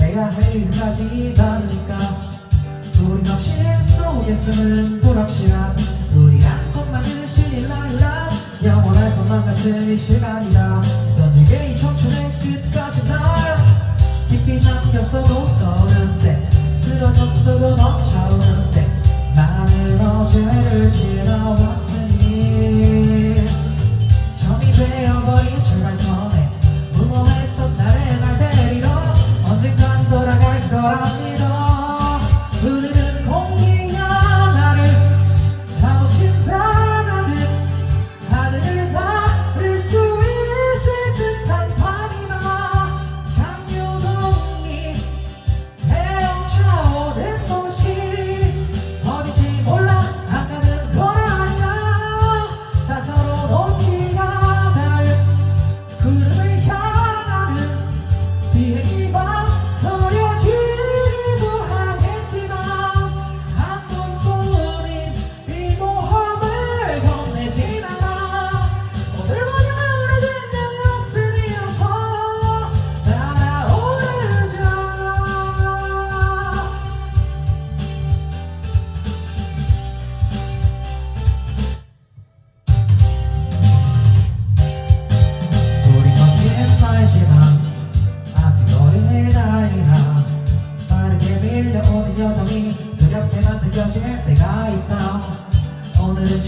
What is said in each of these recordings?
해야 할 일은 아직 많으니까 우리 넋신 속에 숨은 불확실한 같은 이 시간이다 던지게 이 청춘의 끝까지 날. 깊이 잠겼어도 떠오르는데 쓰러졌어도 멈춰오는데 나는 어제를 지나왔으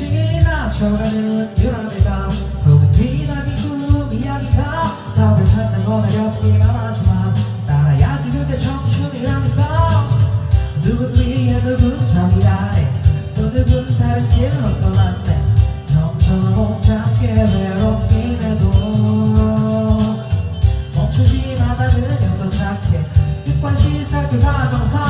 지나쳐가는 유람이다. 혹은 비나긴 꿈 이야기가 답을 찾는 건 어렵기만 하지만 따라야지 그대 청춘이라니까. 누군 위에 누군 저기 아래 또 누군 다른 길로 떠났네 점점 못 찾게 외롭긴 해도 멈추지 않아 그녀도 착해. 빛과 시설 그 과정상